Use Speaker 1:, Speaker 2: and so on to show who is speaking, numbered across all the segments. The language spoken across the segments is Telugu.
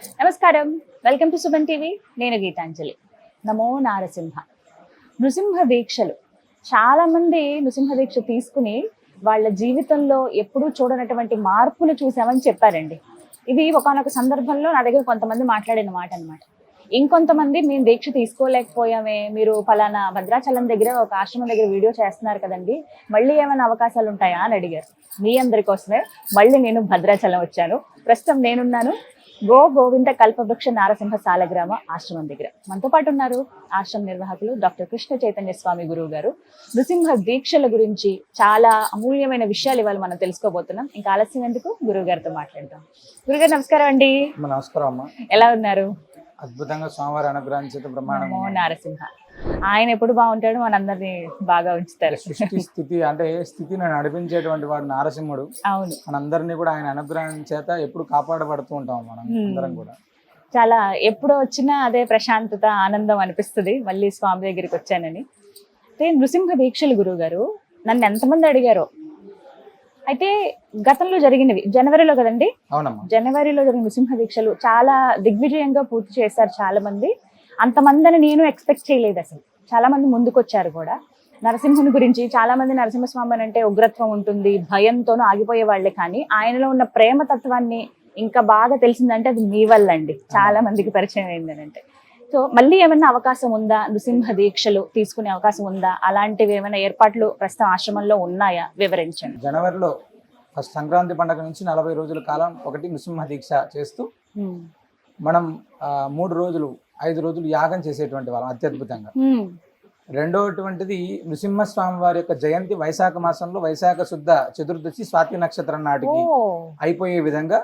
Speaker 1: నమస్కారం. Welcome to Suman TV. నేను గీతాంజలి. నమో నారసింహ. నృసింహ దీక్షలు చాలామంది నృసింహ దీక్ష తీసుకుని వాళ్ళ జీవితంలో ఎప్పుడూ చూడనటువంటి మార్పులు చూసామని చెప్పారండి. ఇది ఒకనొక సందర్భంలో నా దగ్గర కొంతమంది మాట్లాడిన మాట అనమాట ఇంకొంతమంది మేము దీక్ష తీసుకోలేకపోయామే మీరు ఫలానా భద్రాచలం దగ్గర ఒక ఆశ్రమం దగ్గర వీడియో చేస్తున్నారు కదండి మళ్ళీ ఏమైనా అవకాశాలు ఉంటాయా అని అడిగారు. మీ అందరి కోసమే మళ్ళీ నేను భద్రాచలం వచ్చాను. ప్రస్తుతం నేనున్నాను. గో గోవింద కల్పవృక్ష నారసింహ సాలగ్రామ ఆశ్రమం దగ్గర. మనతో పాటు ఉన్నారు ఆశ్రమ నిర్వాహకులు డాక్టర్ కృష్ణ చైతన్య స్వామి గురువు గారు. నృసింహ దీక్షల గురించి చాలా అమూల్యమైన విషయాలు ఇవాళ మనం తెలుసుకోబోతున్నాం. ఇంకా ఆలస్యం ఎందుకు? గురువు గారితో మాట్లాడదాం. గురుగారు నమస్కారం అండి.
Speaker 2: నమస్కారం అమ్మ.
Speaker 1: ఎలా ఉన్నారు?
Speaker 2: అద్భుతంగా స్వామివారి అనుగ్రహం చేత బ్రహ్మాండం
Speaker 1: నమో నారసింహ. ఆయన ఎప్పుడు బాగుంటాడు మనందరినీ బాగా ఉంచుతారు.
Speaker 2: సృష్టి స్థితి అంటే స్థితిని నడిపించేటువంటి వాడు నారసింహుడు.
Speaker 1: అవును.
Speaker 2: మనందరినీ కూడా ఆయన అనుగ్రహం చేత ఎప్పుడు కాపాడబడుతూ ఉంటాం మనం. అందరం కూడా.
Speaker 1: చాలా ఎప్పుడు వచ్చినా అదే ప్రశాంతత ఆనందం అనిపిస్తుంది. మళ్ళీ స్వామి దగ్గరికి వచ్చానని. అయితే నృసింహ దీక్షలు గురువు గారు నన్ను ఎంతమంది అడిగారో. అయితే గతంలో జరిగినవి. జనవరిలో కదండి?
Speaker 2: అవునమ్మా.
Speaker 1: జనవరిలో జరిగిన నృసింహ దీక్షలు చాలా దిగ్విజయంగా పూర్తి చేశారు చాలా మంది అంతమందిని నేను ఎక్స్పెక్ట్ చేయలేదు అసలు. చాలా మంది ముందుకొచ్చారు కూడా. నరసింహుని గురించి చాలా మంది నరసింహస్వామి అని అంటే ఉగ్రత్వం ఉంటుంది భయంతోనూ ఆగిపోయే వాళ్ళే కానీ ఆయనలో ఉన్న ప్రేమ తత్వాన్ని ఇంకా బాగా తెలిసిందంటే అది మీ వల్ల అండి చాలా మందికి పరిచయం అయిందని అంటే సో మళ్ళీ ఏమైనా అవకాశం ఉందా? నృసింహ దీక్షలు తీసుకునే అవకాశం ఉందా? అలాంటివి ఏమైనా ఏర్పాట్లు ప్రస్తుతం ఆశ్రమంలో ఉన్నాయా? వివరించండి.
Speaker 2: జనవరిలో ఫస్ట్ సంక్రాంతి పండుగ నుంచి నలభై రోజుల కాలం ఒకటి నృసింహ దీక్ష చేస్తూ. మనం మూడు రోజులు ఐదు రోజులు యాగం చేసేటువంటి వాళ్ళం అత్యద్భుతంగా
Speaker 1: ఉమ్.
Speaker 2: రెండవటువంటిది నృసింహస్వామి వారి యొక్క జయంతి వైశాఖ మాసంలో వైశాఖ శుద్ధ చతుర్దశి స్వాతి నక్షత్రం నాటికి అయిపోయే విధంగా.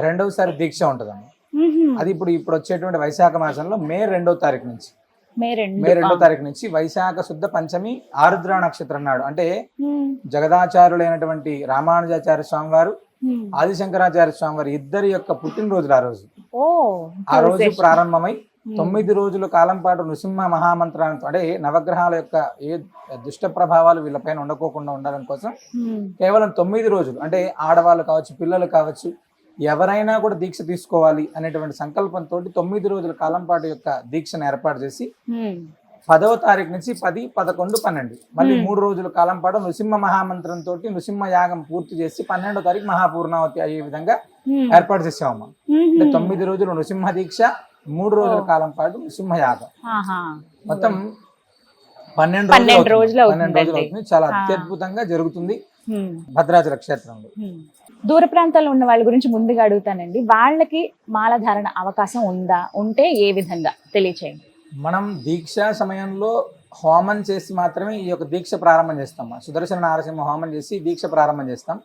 Speaker 2: రెండవసారి దీక్ష ఉంటుందమ్మా. అది ఇప్పుడు ఇప్పుడు వచ్చేటువంటి వైశాఖ మాసంలో మే రెండో తారీఖు నుంచి
Speaker 1: మే రెండు.
Speaker 2: తారీఖు నుంచి వైశాఖ శుద్ధ పంచమి ఆరుద్ర నక్షత్రం నాడు అంటే
Speaker 1: మ్మ్.
Speaker 2: జగదాచార్యులైనటువంటి రామానుజాచార్య స్వామి వారు. ఆదిశంకరాచార్య స్వామి వారి ఇద్దరి యొక్క పుట్టినరోజులు ఆ రోజు ఆ రోజు. ప్రారంభమై. తొమ్మిది రోజుల కాలం పాటు నృసింహ మహామంత్రాలతో అంటే నవగ్రహాల యొక్క ఏ దుష్ట ప్రభావాలు వీళ్ళపైన ఉండకోకుండా ఉండడం కోసం. కేవలం తొమ్మిది రోజులు అంటే ఆడవాళ్ళు కావచ్చు పిల్లలు కావచ్చు ఎవరైనా కూడా దీక్ష తీసుకోవాలి అనేటువంటి సంకల్పంతో తొమ్మిది రోజుల కాలం పాటు యొక్క దీక్షను ఏర్పాటు చేసి. పదవ తారీఖు నుంచి పది పదకొండు పన్నెండు మళ్ళీ. మూడు రోజుల కాలం పాటు నృసింహ మహామంత్రంతో నృసింహ యాగం పూర్తి చేసి పన్నెండో తారీఖు మహాపూర్ణావతి అయ్యే విధంగా. ఏర్పాటు చేసామమ్మా అంటే
Speaker 1: మ్మ్.
Speaker 2: తొమ్మిది రోజులు నృసింహ దీక్ష మూడు రోజుల. కాలం పాటు నృసింహ యాగం
Speaker 1: ఆహా.
Speaker 2: మొత్తం పన్నెండు
Speaker 1: పన్నెండు. రోజులు
Speaker 2: పన్నెండు రోజులు. అవుతుంది చాలా. అత్యద్భుతంగా జరుగుతుంది. భద్రాచల క్షేత్రంలో.
Speaker 1: దూర ప్రాంతాల్లో ఉన్న వాళ్ళ గురించి ముందుగా అడుగుతానండి వాళ్ళకి మాలధారణ అవకాశం ఉందా ఉంటే ఏ విధంగా తెలియచేయండి
Speaker 2: మనం దీక్ష సమయంలో హోమం చేసి మాత్రమే ఈ యొక్క దీక్ష ప్రారంభం చేస్తాం సుదర్శన నారసింహ హోమం చేసి దీక్ష ప్రారంభం చేస్తాం.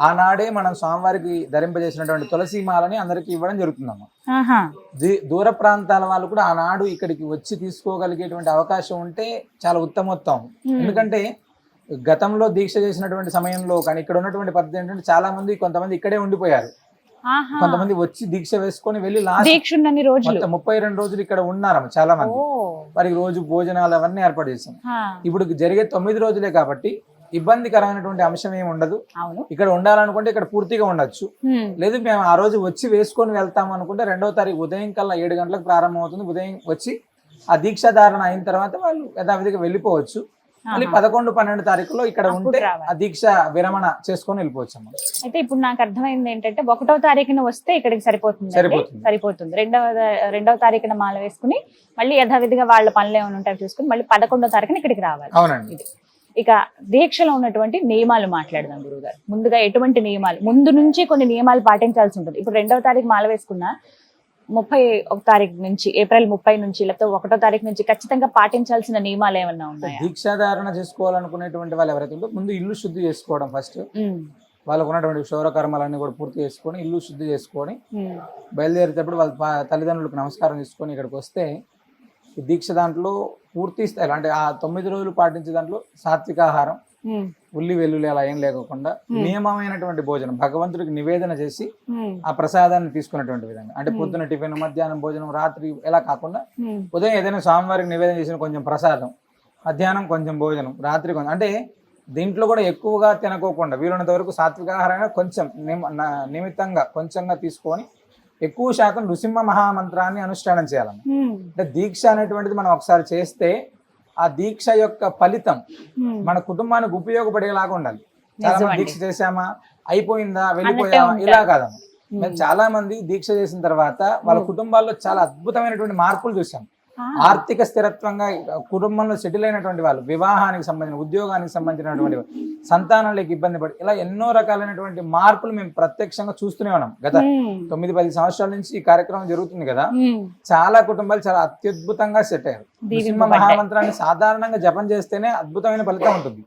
Speaker 2: ఆనాడే మనం స్వామివారికి ధరింపజేసినటువంటి తులసి మాలని అందరికీ ఇవ్వడం జరుగుతుందమ్మా దూర ప్రాంతాల వాళ్ళు కూడా ఆనాడు ఇక్కడికి వచ్చి తీసుకోగలిగేటువంటి అవకాశం ఉంటే చాలా ఉత్తమోత్తం
Speaker 1: మ్మ్.
Speaker 2: ఎందుకంటే గతంలో దీక్ష చేసినటువంటి సమయంలో కానీ ఇక్కడ ఉన్నటువంటి పద్ధతి ఏంటంటే చాలా మంది కొంతమంది ఇక్కడే ఉండిపోయారు. కొంతమంది వచ్చి దీక్ష వేసుకొని వెళ్ళి లాస్ట్
Speaker 1: దీక్ష రోజులు.
Speaker 2: ముప్పై రెండు రోజులు ఇక్కడ ఉన్నారమ్మ చాలా మంది వారికి రోజు భోజనాలు అవన్నీ ఏర్పాటు చేసాం. ఇప్పుడు జరిగే తొమ్మిది రోజులే కాబట్టి ఇబ్బందికరమైనటువంటి అంశం ఏమి ఉండదు. ఇక్కడ ఉండాలనుకుంటే ఇక్కడ పూర్తిగా ఉండొచ్చు. లేదు మేము ఆ రోజు వచ్చి వేసుకొని వెళ్తాం అనుకుంటే రెండవ తారీఖు ఉదయం కల్లా ఏడు గంటలకు ప్రారంభం అవుతుంది ఉదయం వచ్చి ఆ దీక్షాధారణ అయిన తర్వాత వాళ్ళు యథావిధిగా వెళ్ళిపోవచ్చు. మళ్ళీ. పదకొండు పన్నెండు తారీఖులో ఇక్కడ ఉంటే. ఆ దీక్ష విరమణ చేసుకొని వెళ్ళిపోవచ్చు
Speaker 1: అయితే ఇప్పుడు నాకు అర్థమైంది ఏంటంటే ఒకటో తారీఖున వస్తే ఇక్కడికి సరిపోతుంది
Speaker 2: సరిపోతుంది.
Speaker 1: సరిపోతుంది. రెండవ రెండవ తారీఖున మాల వేసుకుని మళ్ళీ యథావిధిగా వాళ్ళ పనులు ఏమైనా ఉంటాయో చూసుకుని మళ్ళీ పదకొండో తారీఖున ఇక్కడికి రావాలి.
Speaker 2: అవునండి.
Speaker 1: ఇక దీక్షలో ఉన్నటువంటి నియమాలు మాట్లాడదాం గురువుగారు. ముందుగా ఎటువంటి నియమాలు? ముందు నుంచి కొన్ని నియమాలు పాటించాల్సి ఉంటుంది. ఇప్పుడు రెండవ తారీఖు మాల వేసుకున్నా ముప్పై ఒక తారీఖు నుంచి ఏప్రిల్ ముప్పై నుంచి లేకపోతే ఒకటో తారీఖు నుంచి ఖచ్చితంగా పాటించాల్సిన నియమాలు ఏమన్నా ఉన్నాయా?
Speaker 2: దీక్షాధారణ చేసుకోవాలనుకునేటువంటి వాళ్ళు ఎవరైతే ఉందో ముందు ఇల్లు శుద్ధి చేసుకోవడం ఫస్ట్ వాళ్ళకు ఉన్నటువంటి క్షౌరకర్మలన్నీ కూడా పూర్తి చేసుకొని ఇల్లు శుద్ధి చేసుకొని బయలుదేరేటప్పుడు వాళ్ళ తల్లిదండ్రులకు నమస్కారం చేసుకొని ఇక్కడికి వస్తే ఈ దీక్ష దాంట్లో పూర్తి స్థాయిలో అంటే ఆ తొమ్మిది రోజులు పాటించే దాంట్లో సాత్విక ఆహారం ఉల్లి వెల్లుల్లి అలా ఏం లేకుండా నియమమైనటువంటి భోజనం భగవంతుడికి నివేదన చేసి ఆ ప్రసాదాన్ని తీసుకున్నటువంటి విధంగా. అంటే పొద్దున టిఫిన్ మధ్యాహ్నం భోజనం రాత్రి ఎలా కాకుండా ఉదయం ఏదైనా స్వామివారికి నివేదన చేసిన కొంచెం ప్రసాదం మధ్యాహ్నం కొంచెం భోజనం రాత్రి కొంచెం. అంటే దీంట్లో కూడా ఎక్కువగా తినకోకుండా వీలున్నంత వరకు సాత్విక ఆహారం కొంచెం నిమిత్తంగా కొంచెంగా తీసుకొని ఎక్కువ శాతం నృసింహ మహామంత్రాన్ని అనుష్ఠానం
Speaker 1: ఉమ్,
Speaker 2: అంటే దీక్ష అనేటువంటిది మనం ఒకసారి చేస్తే ఆ దీక్ష యొక్క ఫలితం. మన కుటుంబానికి ఉపయోగపడేలాగా ఉండాలి చాలా మంది. దీక్ష చేశామా అయిపోయిందా వెళ్ళిపోయామా. ఇలా కాదమ్మా. మేము చాలా మంది దీక్ష చేసిన తర్వాత వాళ్ళ కుటుంబాల్లో చాలా అద్భుతమైనటువంటి మార్పులు చూసాం ఆర్థిక స్థిరత్వంగా కుటుంబంలో సెటిల్ అయినటువంటి వాళ్ళు వివాహానికి సంబంధించిన ఉద్యోగానికి సంబంధించినటువంటి వాళ్ళు, సంతానాలకు ఇబ్బంది పడి ఇలా ఎన్నో రకాలైనటువంటి మార్పులు మేము ప్రత్యక్షంగా చూస్తూనే ఉన్నాం. గత తొమ్మిది పది సంవత్సరాల నుంచి ఈ కార్యక్రమం జరుగుతుంది కదా. చాలా కుటుంబాలు చాలా అత్యద్భుతంగా సెట్ అయ్యారు. నృసింహ. మహామంత్రాన్ని సాధారణంగా జపం చేస్తేనే అద్భుతమైన ఫలితం ఉంటుంది.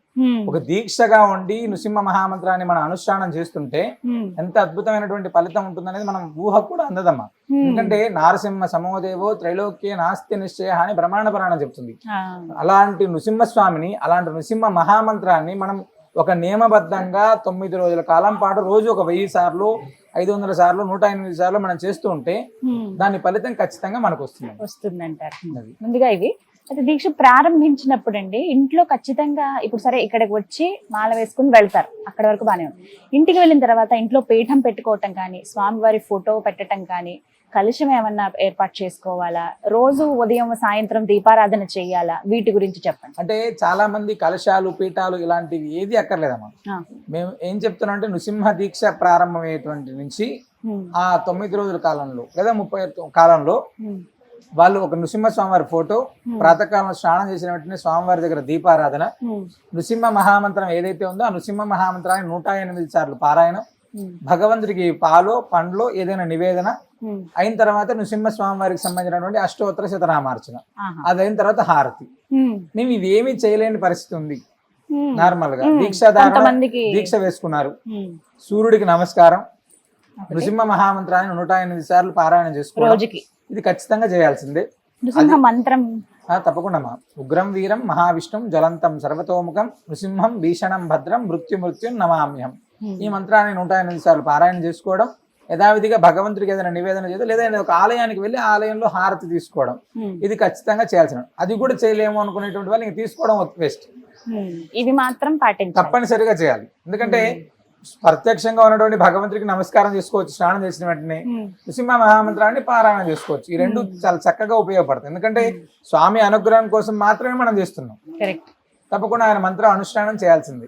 Speaker 2: ఒక దీక్షగా ఉండి నృసింహ మహామంత్రాన్ని మనం అనుష్ఠానం చేస్తుంటే ఎంత అద్భుతమైనటువంటి ఫలితం ఉంటుందనేది మనం ఊహ కూడా అందదమ్మా. ఎందుకంటే నారసింహ సమోదేవో త్రైలోక్య నాస్తి నిశ్చయ అని బ్రహ్మాండ పురాణం చెప్తుంది. అలాంటి నృసింహస్వామిని అలాంటి నృసింహ మహామంత్రాన్ని మనం ఒక నియమబద్ధంగా తొమ్మిది రోజుల కాలం పాటు రోజు ఒక వెయ్యి సార్లు ఐదు వందల సార్లు నూట ఎనిమిది సార్లు మనం చేస్తూ ఉంటే. దాని ఫలితం ఖచ్చితంగా మనకు వస్తుంది.
Speaker 1: వస్తుందంటారు.
Speaker 2: అది.
Speaker 1: ముందుగా ఇవి. అయితే దీక్ష ప్రారంభించినప్పుడు అండి ఇంట్లో ఖచ్చితంగా ఇప్పుడు సరే ఇక్కడికి వచ్చి మాల వేసుకుని వెళ్తారు. అక్కడ వరకు బాగానే ఉంది. ఇంటికి వెళ్ళిన తర్వాత ఇంట్లో పీఠం పెట్టుకోవటం కానీ స్వామివారి ఫోటో పెట్టడం కానీ కలుషం ఏమన్నా ఏర్పాటు చేసుకోవాలా? రోజు ఉదయం సాయంత్రం దీపారాధన చేయాలా? వీటి గురించి చెప్పండి.
Speaker 2: అంటే చాలా మంది కలశాలు పీఠాలు ఇలాంటివి ఏది అక్కర్లేదమ్మా. మేము ఏం చెప్తున్నాం అంటే నృసింహ దీక్ష ప్రారంభమయ్యేటువంటి నుంచి ఆ తొమ్మిది రోజుల కాలంలో లేదా ముప్పై కాలంలో వాళ్ళు ఒక నృసింహ స్వామివారి ఫోటో ప్రాతకాలం స్నానం చేసిన వెంటనే స్వామివారి దగ్గర దీపారాధన నృసింహ మహామంత్రం ఏదైతే ఉందో ఆ నృసింహ మహామంత్రాన్ని నూట ఎనిమిది సార్లు పారాయణం భగవంతుడికి పాలో పండ్లో ఏదైనా నివేదన అయిన తర్వాత నృసింహ స్వామివారికి సంబంధించినటువంటి అష్టోత్తర శతనామార్చన
Speaker 1: ఆహా,
Speaker 2: అది అయిన తర్వాత హారతి. మేము ఇవి ఏమీ చేయలేని పరిస్థితి ఉంది.
Speaker 1: నార్మల్గా
Speaker 2: దీక్షాధారణ
Speaker 1: కొంతమందికి
Speaker 2: దీక్ష వేసుకున్నారు. సూర్యుడికి నమస్కారం. నృసింహ మహామంత్రాన్ని నూట ఎనిమిది సార్లు పారాయణం చేసుకోవడం.
Speaker 1: రోజుకి.
Speaker 2: ఇది ఖచ్చితంగా చేయాల్సిందే.
Speaker 1: నృసింహ మంత్రం.
Speaker 2: ఆ, తప్పకుండా అమ్మా ఉగ్రం వీరం మహావిష్ణుం జ్వలంతం సర్వతోముఖం నృసింహం భీషణం భద్రం మృత్యు మృత్యుం నమామ్యం ఈ మంత్రాన్ని నూట ఎనిమిది సార్లు పారాయణ చేసుకోవడం యథావిధిగా భగవంతుడికి ఏదైనా నివేదన చేయడం లేదా ఒక ఆలయానికి వెళ్ళి ఆలయంలో హారతి తీసుకోవడం. ఇది ఖచ్చితంగా చేయాల్సిన అది కూడా చేయలేము అనుకునేటువంటి వాళ్ళు ఇంక తీసుకోవడం వేస్ట్.
Speaker 1: ఇవి మాత్రం పాటించాలి.
Speaker 2: తప్పనిసరిగా చేయాలి. ఎందుకంటే ప్రత్యక్షంగా ఉన్నటువంటి భగవంతుడికి నమస్కారం చేసుకోవచ్చు స్నానం చేసిన వెంటనే. నృసింహ మహామంత్రాన్ని పారాయణ చేసుకోవచ్చు. ఈ రెండు చాలా చక్కగా ఉపయోగపడతాయి. ఎందుకంటే స్వామి అనుగ్రహం కోసం మాత్రమే మనం చేస్తున్నాం.
Speaker 1: కరెక్ట్.
Speaker 2: తప్పకుండా ఆయన మంత్రం అనుష్ఠానం చేయాల్సింది.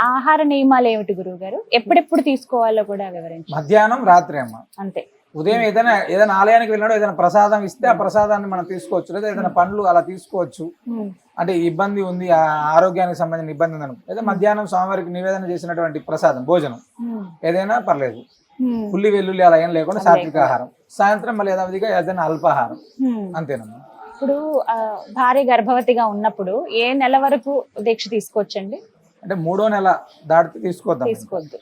Speaker 1: ఆహార నియమాలు ఏమిటి గురువు గారు ఎప్పుడెప్పుడు తీసుకోవాలో కూడా వివరించండి.
Speaker 2: మధ్యాహ్నం రాత్రి అమ్మ.
Speaker 1: అంతే.
Speaker 2: ఉదయం ఏదైనా ఏదైనా ఆలయానికి వెళ్ళినప్పుడు ఏదైనా ప్రసాదం ఇస్తే ఆ ప్రసాదాన్ని మనం తీసుకోవచ్చు. లేదా ఏదైనా పండ్లు అలా తీసుకోవచ్చు. అంటే ఇబ్బంది ఉంది ఆ ఆరోగ్యానికి సంబంధించిన ఇబ్బంది ఉంది అనుకో లేదా మధ్యాహ్నం స్వామివారికి నివేదన చేసినటువంటి ప్రసాదం భోజనం. ఏదైనా పర్లేదు. ఉల్లి వెల్లుల్లి అలా ఏం లేకుండా సాత్విక ఆహారం. సాయంత్రం మళ్ళీ యథావిధిగా ఏదైనా అల్పాహారం. అంతేనమ్మా.
Speaker 1: ఇప్పుడు భార్య గర్భవతిగా ఉన్నప్పుడు ఏ నెల వరకు దీక్ష తీసుకోవచ్చండి?
Speaker 2: అంటే మూడో నెల దాటితే తీసుకోవద్దాం.
Speaker 1: తీసుకోవద్దు.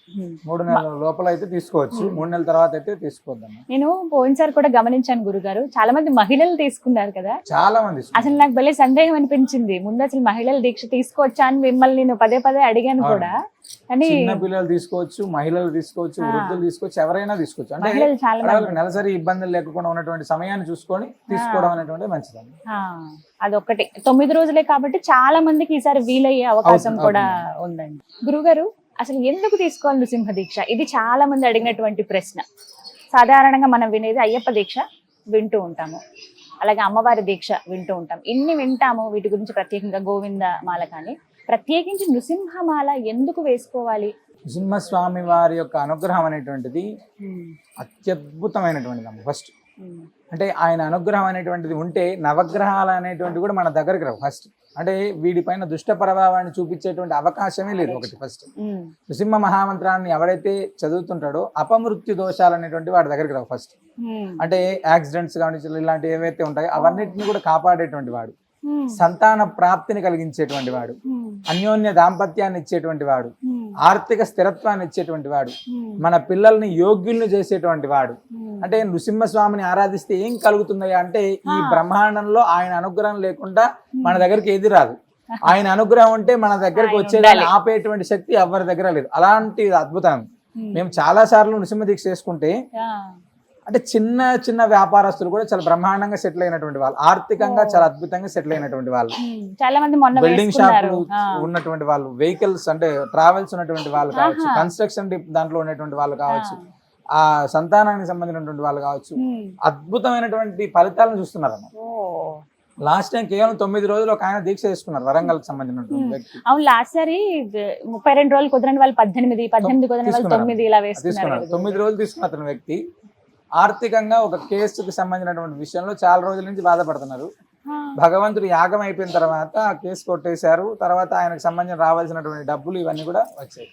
Speaker 2: మూడు నెలల లోపల అయితే తీసుకోవచ్చు. మూడు నెలల తర్వాత అయితే తీసుకోవద్దమ్మా.
Speaker 1: నేను పోయినసారి కూడా గమనించాను గురుగారు. చాలా మంది మహిళలు తీసుకున్నారు కదా.
Speaker 2: చాలా మంది.
Speaker 1: అసలు నాకు భలే సందేహం అనిపించింది. ముందు అసలు మహిళలు దీక్ష తీసుకోవచ్చా అని మిమ్మల్ని నేను పదే పదే అడిగాను. కూడా. కానీ
Speaker 2: చిన్న పిల్లలు తీసుకోవచ్చు మహిళలు తీసుకోవచ్చు వృద్ధులు తీసుకోవచ్చు ఎవరైనా తీసుకోవచ్చు. అంటే నెలసరి ఇబ్బందులు లేకుండా ఉన్నటువంటి సమయాన్ని చూసుకొని తీసుకోవడం అనేటువంటి మంచిదండి.
Speaker 1: అదొక్కటి. తొమ్మిది రోజులే కాబట్టి చాలా మందికి ఈసారి వీలయ్యే అవకాశం కూడా ఉందండి. గురుగారు అసలు ఎందుకు తీసుకోవాలి నృసింహ దీక్ష? ఇది చాలా మంది అడిగినటువంటి ప్రశ్న. సాధారణంగా మనం వినేది అయ్యప్ప దీక్ష వింటూ ఉంటాము. అలాగే అమ్మవారి దీక్ష వింటూ ఉంటాం. ఇన్ని వింటాము వీటి గురించి ప్రత్యేకంగా గోవింద మాల కానీ. ప్రత్యేకించి నృసింహమాల ఎందుకు వేసుకోవాలి?
Speaker 2: నృసింహస్వామి వారి యొక్క అనుగ్రహం అనేటువంటిది అత్యద్భుతమైనటువంటిది అమ్మ ఫస్ట్ అంటే ఆయన అనుగ్రహం అనేటువంటిది ఉంటే నవగ్రహాలు అనేటువంటివి కూడా మన దగ్గరికి రావు ఫస్ట్ అంటే వీడిపైన దుష్ట ప్రభావాన్ని చూపించేటువంటి అవకాశమే లేదు ఒకటి ఫస్ట్
Speaker 1: ఉమ్,
Speaker 2: నృసింహ మహామంత్రాన్ని ఎవడైతే చదువుతుంటాడో అపమృత్యు దోషాలు అనేటువంటి వాడి దగ్గరికి రావు ఫస్ట్ అంటే యాక్సిడెంట్స్ కానీ ఇలాంటివి ఏవైతే ఉంటాయో అవన్నిటిని కూడా కాపాడేటువంటి వాడు. సంతాన ప్రాప్తిని కలిగించేటువంటి వాడు. అన్యోన్య దాంపత్యాన్ని ఇచ్చేటువంటి వాడు. ఆర్థిక స్థిరత్వాన్ని ఇచ్చేటువంటి వాడు. మన పిల్లల్ని యోగ్యుల్ని చేసేటువంటి వాడు. అంటే నృసింహస్వామిని ఆరాధిస్తే ఏం కలుగుతుందయ్యా అంటే ఈ బ్రహ్మాండంలో ఆయన అనుగ్రహం లేకుండా మన దగ్గరికి ఏది రాదు. ఆయన అనుగ్రహం ఉంటే మన దగ్గరికి వచ్చేదాన్ని ఆపేటువంటి శక్తి ఎవరి దగ్గర లేదు. అలాంటి అద్భుతం. మేము చాలా సార్లు నృసింహ దీక్ష చేసుకుంటే అంటే చిన్న చిన్న వ్యాపారస్తులు కూడా చాలా బ్రహ్మాండంగా సెటిల్ అయినటువంటి వాళ్ళు. ఆర్థికంగా చాలా అద్భుతంగా సెటిల్ అయినటువంటి వాళ్ళు.
Speaker 1: చాలా మంది మొన్న
Speaker 2: బిల్డింగ్ షాపులు ఉన్నటువంటి వాళ్ళు వెహికల్స్ అంటే ట్రావెల్స్ ఉన్నటువంటి వాళ్ళు కావచ్చు. కన్స్ట్రక్షన్ దాంట్లో ఉన్నటువంటి వాళ్ళు కావచ్చు ఆ సంతానానికి సంబంధించినటువంటి వాళ్ళు కావచ్చు. అద్భుతమైనటువంటి ఫలితాలను చూస్తున్నారు లాస్ట్ టైం కేవలం తొమ్మిది రోజులు ఒక ఆయన దీక్ష చేసుకున్నారు వరంగల్ సంబంధించినటువంటి. వ్యక్తి.
Speaker 1: అవును లాస్ట్ సారి ముప్పై రెండు రోజులు కుదరని వాళ్ళు పద్దెనిమిది పద్దెనిమిది కుదరని వాళ్ళు. తొమ్మిది ఇలా వేసుకున్నారు.
Speaker 2: తొమ్మిది రోజులు తీసుకున్న అతని వ్యక్తి. ఆర్థికంగా ఒక కేసుకి సంబంధించినటువంటి విషయంలో చాలా రోజుల నుంచి బాధపడుతున్నారు. భగవంతుడు యాగం అయిపోయిన తర్వాత ఆ కేసు కొట్టేశారు. తర్వాత ఆయనకు సంబంధించిన రావాల్సినటువంటి డబ్బులు ఇవన్నీ కూడా వచ్చాయి.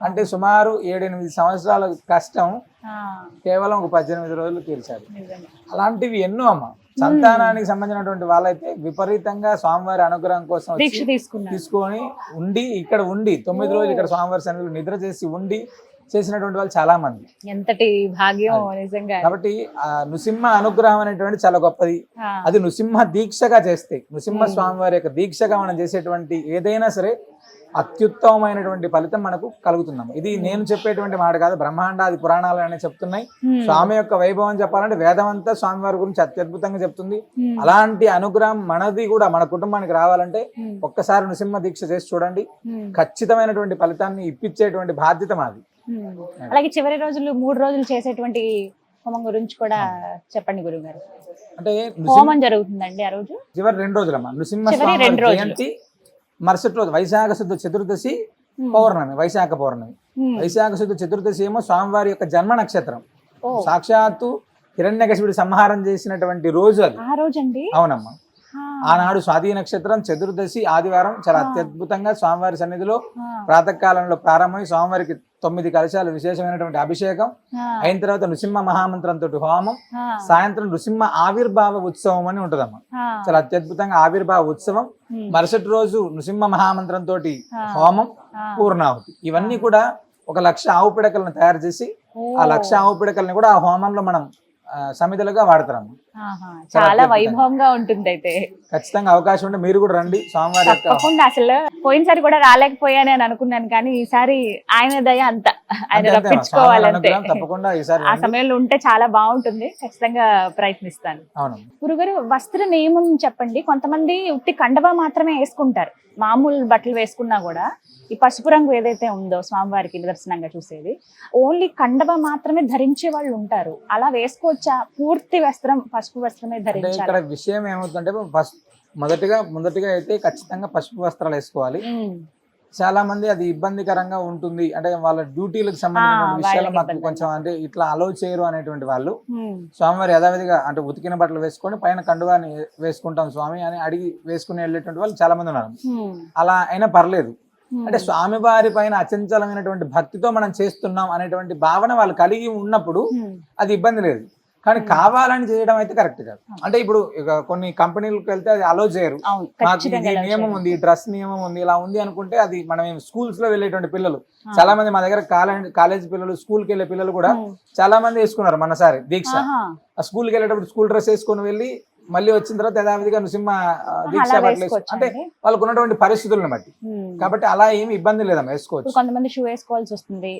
Speaker 2: అంటే సుమారు ఏడెనిమిది సంవత్సరాల కష్టం కేవలం ఒక పద్దెనిమిది రోజులు తీర్చారు. అలాంటివి ఎన్నో అమ్మ. సంతానానికి సంబంధించినటువంటి వాళ్ళైతే విపరీతంగా స్వామివారి అనుగ్రహం కోసం తీసుకొని ఉండి ఇక్కడ ఉండి తొమ్మిది రోజులు ఇక్కడ స్వామివారి సన్నిధిలో నిద్ర చేసి ఉండి చేసినటువంటి వాళ్ళు చాలా మంది
Speaker 1: ఎంతటి భాగ్యం నిజంగా.
Speaker 2: కాబట్టి నృసింహ అనుగ్రహం అనేటువంటి చాలా గొప్పది. అది నృసింహ దీక్షగా చేస్తే నృసింహ స్వామి వారి యొక్క దీక్షగా మనం చేసేటువంటి ఏదైనా సరే అత్యుత్తమమైనటువంటి ఫలితం మనకు కలుగుతున్నాం ఇది నేను చెప్పేటువంటి మాట కాదు బ్రహ్మాండాది పురాణాలు అనే చెప్తున్నాయి స్వామి యొక్క వైభవం చెప్పాలంటే వేదం అంతా స్వామి వారి గురించి అత్యద్భుతంగా చెప్తుంది. అలాంటి అనుగ్రహం మనది కూడా మన కుటుంబానికి రావాలంటే ఒక్కసారి నృసింహ దీక్ష చేసి చూడండి. ఖచ్చితమైనటువంటి ఫలితాన్ని ఇప్పించేటువంటి బాధ్యత మాది.
Speaker 1: అలాగే చివరి రోజులు మూడు రోజులు చేసేటువంటి హోమం గురించి కూడా చెప్పండి గురువు గారు
Speaker 2: అంటే
Speaker 1: హోమం జరుగుతుందండి ఆ రోజు?
Speaker 2: చివరి రెండు రోజులమ్మా. నృసింహ. జయంతి మరుసటి రోజు వైశాఖ శుద్ధ చతుర్దశి పౌర్ణమి వైశాఖ పౌర్ణమి. వైశాఖ శుద్ధ చతుర్దశి ఏమో స్వామివారి యొక్క జన్మ నక్షత్రం. సాక్షాత్తు హిరణ్యకశిపుడి సంహారం చేసినటువంటి రోజు అది.
Speaker 1: ఆ రోజండి?
Speaker 2: అవునమ్మా.
Speaker 1: ఆ,
Speaker 2: ఆనాడు స్వాతి నక్షత్రం చతుర్దశి ఆదివారం చాలా అత్యద్భుతంగా స్వామివారి సన్నిధిలో ప్రాతకాలంలో ప్రారంభమై స్వామివారికి తొమ్మిది కలశాలు విశేషమైనటువంటి అభిషేకం అయిన తర్వాత నృసింహ మహామంత్రంతో హోమం సాయంత్రం నృసింహ ఆవిర్భావ ఉత్సవం అని ఉంటుందమ్మా. చాలా అత్యద్భుతంగా ఆవిర్భావ ఉత్సవం. మరుసటి రోజు నృసింహ మహామంత్రం తోటి
Speaker 1: ఆ.
Speaker 2: హోమం. పూర్ణాహుతి. ఇవన్నీ కూడా ఒక లక్ష ఆవు పిడకలను తయారు చేసి ఆ లక్ష ఆవు పిడకల్ని కూడా ఆ హోమంలో మనం సమిధలుగా వాడతాం
Speaker 1: ఆహా,
Speaker 2: చాలా.
Speaker 1: వైభవంగా ఉంటుంది అయితే
Speaker 2: ఖచ్చితంగా అవకాశం ఉంటే మీరు కూడా రండి. స్వామివారి యొక్క
Speaker 1: తప్పకుండా. అసలు పోయినసారి కూడా రాలేకపోయాను అని అనుకున్నాను కానీ ఈసారి ఆయన దయ అంత. ఆయన రప్పించుకోవాలంటే
Speaker 2: తప్పకుండా ఈసారి
Speaker 1: ఆ. సమయంలో ఉంటే చాలా బాగుంటుంది. ఖచ్చితంగా ప్రయత్నిస్తాను. గురుగారు వస్త్ర నియమం చెప్పండి. కొంతమంది ఉట్టి కండవ మాత్రమే వేసుకుంటారు. మామూలు బట్టలు వేసుకున్నా కూడా ఈ పసుపు రంగు ఏదైతే ఉందో స్వామివారికి నిదర్శనంగా చూసేది ఓన్లీ కండవ మాత్రమే ధరించే వాళ్ళు ఉంటారు. అలా వేసుకోవచ్చా? పూర్తి వస్త్రం పసుపు వస్త్రమే ధరించాలి.
Speaker 2: ఇక్కడ విషయం ఏమవుతుందంటే మొదటిగా మొదటిగా అయితే ఖచ్చితంగా పసుపు వస్త్రాలు వేసుకోవాలి. చాలా మంది అది ఇబ్బందికరంగా ఉంటుంది. అంటే వాళ్ళ డ్యూటీలకు సంబంధించిన విషయాలు మాకు. కొంచెం అంటే ఇట్లా అలౌ చేయరు అనేటువంటి వాళ్ళు. స్వామివారి యథావిధిగా అంటే ఉతికిన బట్టలు వేసుకొని పైన కండువాని వేసుకుంటాం స్వామి అని అడిగి వేసుకుని వెళ్ళేటువంటి వాళ్ళు చాలా మంది ఉన్నారు. అలా అయినా పర్లేదు. అంటే స్వామివారి పైన అచంచలమైనటువంటి భక్తితో మనం చేస్తున్నాం అనేటువంటి భావన వాళ్ళు కలిగి ఉన్నప్పుడు అది ఇబ్బంది లేదు. కానీ కావాలని చేయడం అయితే కరెక్ట్ కాదు. అంటే ఇప్పుడు కొన్ని కంపెనీలకు వెళ్తే అది అలో చేయరు. నియమం. ఉంది డ్రెస్ నియమం ఉంది ఇలా ఉంది అనుకుంటే అది మనం స్కూల్స్లో వెళ్ళేటువంటి పిల్లలు. చాలా మంది మా దగ్గర కాలేజ్ కాలేజ్ పిల్లలు స్కూల్కి వెళ్ళే పిల్లలు కూడా. చాలా మంది వేసుకున్నారు మనసారి దీక్ష. స్కూల్కి వెళ్ళేటప్పుడు స్కూల్ డ్రెస్ వేసుకొని వెళ్ళి మళ్ళీ వచ్చిన తర్వాత యథావిధిగా నృసింహ దీక్ష అంటే? వాళ్ళకు ఉన్నటువంటి పరిస్థితులను బట్టి. కాబట్టి అలా ఏమి ఇబ్బంది లేదమ్మా వేసుకోవచ్చు.
Speaker 1: కొంతమంది షూ వేసుకోవాల్సి వస్తుంది.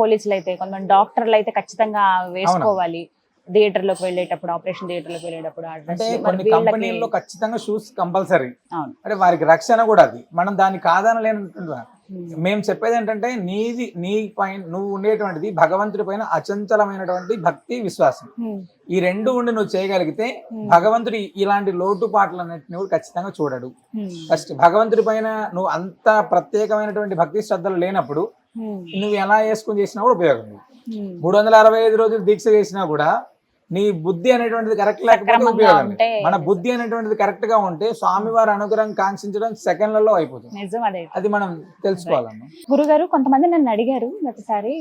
Speaker 1: పోలీసులు అయితే కొంతమంది డాక్టర్లు అయితే ఖచ్చితంగా వేసుకోవాలి. థియేటర్లోకి వెళ్ళేటప్పుడు ఆపరేషన్ థియేటర్లోకి వెళ్ళేటప్పుడు.
Speaker 2: అంటే కొన్ని కంపెనీల్లో ఖచ్చితంగా షూస్ కంపల్సరీ అంటే వారికి రక్షణ కూడా అది మనం దాన్ని కాదనలేనటువంటి
Speaker 1: ఉమ్.
Speaker 2: మేము చెప్పేది ఏంటంటే నీది నీ పైన నువ్వు ఉండేటువంటిది భగవంతుడి పైన అచంచలమైనటువంటి భక్తి విశ్వాసం
Speaker 1: ఉమ్.
Speaker 2: ఈ రెండు ఉండి నువ్వు చేయగలిగితే
Speaker 1: Hmm.
Speaker 2: భగవంతుడి ఇలాంటి లోటుపాట్లన్నింటినీ కూడా ఖచ్చితంగా చూడడు. ఫస్ట్ భగవంతుడి పైన నువ్వు అంత ప్రత్యేకమైనటువంటి భక్తి శ్రద్ధలు లేనప్పుడు. నువ్వు ఎలా వేసుకుని చేసినా కూడా ఉపయోగం. మూడు వందల అరవై ఐదు రోజులు దీక్ష చేసినా కూడా నీ బుద్ధి అనేటువంటిది కరెక్ట్ లేకపోతే ఉపయోగం. మన బుద్ధి అనేటువంటిది కరెక్ట్గా ఉంటే స్వామివారి అనుగ్రహం కాంక్షించడం సెకండ్లలో అయిపోతుంది.
Speaker 1: అదే.
Speaker 2: అది మనం తెలుసుకోవాలమ్మా.
Speaker 1: గురుగారు కొంతమంది నన్ను అడిగారు ఒకసారి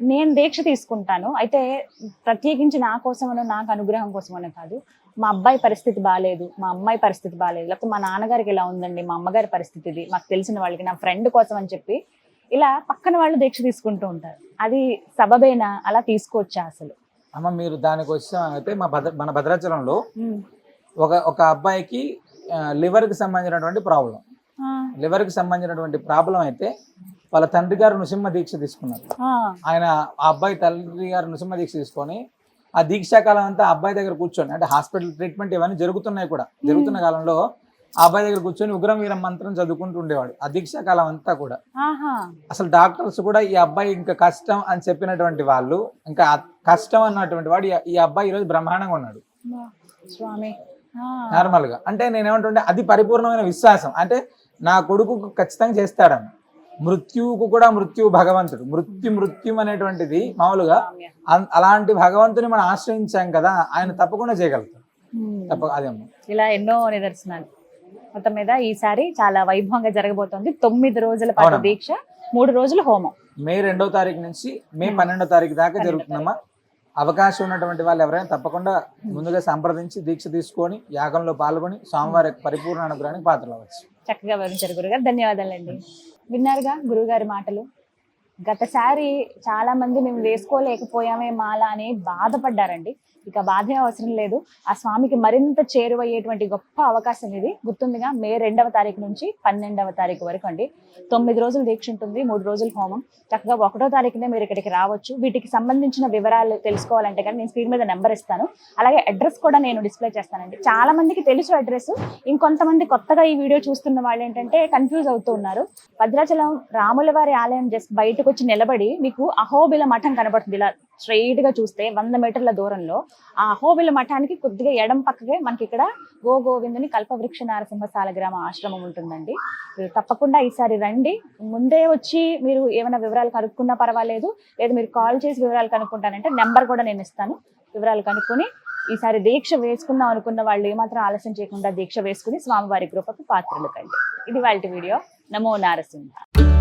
Speaker 1: నేను దీక్ష తీసుకుంటాను. అయితే ప్రత్యేకించి నా కోసమనో నాకు అనుగ్రహం కోసమనో కాదు. మా అబ్బాయి పరిస్థితి బాగాలేదు మా అమ్మాయి పరిస్థితి బాగాలేదు లేకపోతే మా నాన్నగారికి ఇలా ఉందండి? మా అమ్మగారి పరిస్థితి ఇది మాకు తెలిసిన వాళ్ళకి నా ఫ్రెండ్ కోసం అని చెప్పి ఇలా పక్కన వాళ్ళు దీక్ష తీసుకుంటూ ఉంటారు. అది సబబేనా? అలా తీసుకోవచ్చా అసలు?
Speaker 2: అమ్మ మీరు దానికి వచ్చాం అయితే మా భద్ర మన భద్రాచలంలో. ఒక ఒక అబ్బాయికి లివర్కి సంబంధించినటువంటి ప్రాబ్లం.
Speaker 1: ఆ,
Speaker 2: లివర్కి సంబంధించినటువంటి ప్రాబ్లం అయితే వాళ్ళ తండ్రి గారు నృసింహ దీక్ష తీసుకున్నారు. ఆయన ఆ అబ్బాయి తండ్రి గారు నృసింహ దీక్ష తీసుకొని ఆ దీక్షా కాలం అంతా అబ్బాయి దగ్గర కూర్చొని అంటే హాస్పిటల్ ట్రీట్మెంట్ ఇవన్నీ జరుగుతున్నాయి కూడా. జరుగుతున్న కాలంలో ఆ అబ్బాయి దగ్గర కూర్చొని ఉగ్రం వీరం మంత్రం చదువుకుంటూ ఉండేవాడు ఆ దీక్షా కాలం అంతా కూడా. అసలు డాక్టర్స్ కూడా ఈ అబ్బాయి ఇంకా కష్టం అని చెప్పినటువంటి వాళ్ళు ఇంకా కష్టం అన్నటువంటి వాడు ఈ- ఈ అబ్బాయి ఈరోజు బ్రహ్మాండంగా ఉన్నాడు.
Speaker 1: స్వామి.
Speaker 2: నార్మల్గా అంటే నేనేమంటుంటే అది పరిపూర్ణమైన విశ్వాసం. అంటే నా కొడుకు ఖచ్చితంగా చేస్తాడని. మృత్యువుకు కూడా మృత్యువు భగవంతుడు. మృత్యు మృత్యు అనేటువంటిది మామూలుగా అలాంటి భగవంతుని మనం ఆశ్రయించాం కదా ఆయన తప్పకుండా చేయగలుగుతాడు.
Speaker 1: ఉమ్.
Speaker 2: తప్ప అదేమో.
Speaker 1: ఇలా ఎన్నో నిదర్శనాలు. మొత్తం మీద ఈసారి చాలా వైభవంగా జరగబోతోంది. తొమ్మిది రోజుల పాటు. దీక్ష మూడు రోజులు హోమం.
Speaker 2: మే రెండో తారీఖు నుంచి మే పన్నెండో తారీఖు దాకా జరుగుతుందమ్మా. అవకాశం ఉన్నటువంటి వాళ్ళు ఎవరైనా తప్పకుండా ముందుగా సంప్రదించి దీక్ష తీసుకొని యాగంలో పాల్గొని స్వామివారి పరిపూర్ణ అనుగ్రహానికి పాత్రలవచ్చు
Speaker 1: చక్కగా వివరించారు గురుగారు. ధన్యవాదాలండి. విన్నారుగా గురుగారి మాటలు? గతసారి చాలా మంది మేము వేసుకోలేకపోయామే మాల అని బాధపడ్డారండి. ఇక బాధే అవసరం లేదు. ఆ స్వామికి మరింత చేరువయ్యేటువంటి గొప్ప అవకాశం ఇది. గుర్తుందిగా మే రెండవ తారీఖు నుంచి పన్నెండవ తారీఖు వరకు అండి. తొమ్మిది రోజులు దీక్ష ఉంటుంది మూడు రోజులు హోమం. చక్కగా ఒకటో తారీఖునే మీరు ఇక్కడికి రావచ్చు. వీటికి సంబంధించిన వివరాలు తెలుసుకోవాలంటే కానీ నేను స్క్రీన్ మీద నెంబర్ ఇస్తాను. అలాగే అడ్రస్ కూడా నేను డిస్ప్లే చేస్తానండి. చాలా మందికి తెలుసు అడ్రస్. ఇంకొంతమంది కొత్తగా ఈ వీడియో చూస్తున్న వాళ్ళు ఏంటంటే కన్ఫ్యూజ్ అవుతూ ఉన్నారు. భద్రాచలం రాముల వారి ఆలయం జస్ట్ బయటకు వచ్చి నిలబడి మీకు అహోబిల మఠం కనబడుతుంది. ఇలా స్ట్రైట్గా చూస్తే వంద మీటర్ల దూరంలో ఆ అహోబిల మఠానికి కొద్దిగా ఎడం పక్కగే మనకి ఇక్కడ గో గోవిందుని కల్పవృక్ష నారసింహ సాలగ్రామ ఆశ్రమం ఉంటుందండి. మీరు తప్పకుండా ఈసారి రండి. ముందే వచ్చి మీరు ఏమైనా వివరాలు కనుక్కున్నా పర్వాలేదు. లేదా మీరు కాల్ చేసి వివరాలు కనుక్కుంటానంటే నెంబర్ కూడా నేను ఇస్తాను. వివరాలు కనుక్కొని ఈసారి దీక్ష వేసుకుందాం అనుకున్న వాళ్ళు ఏమాత్రం ఆలస్యం చేయకుండా దీక్ష వేసుకుని స్వామివారి కృపకు పాత్రలు కండి. ఇది వాళ్ళ వీడియో. నమో నారసింహ.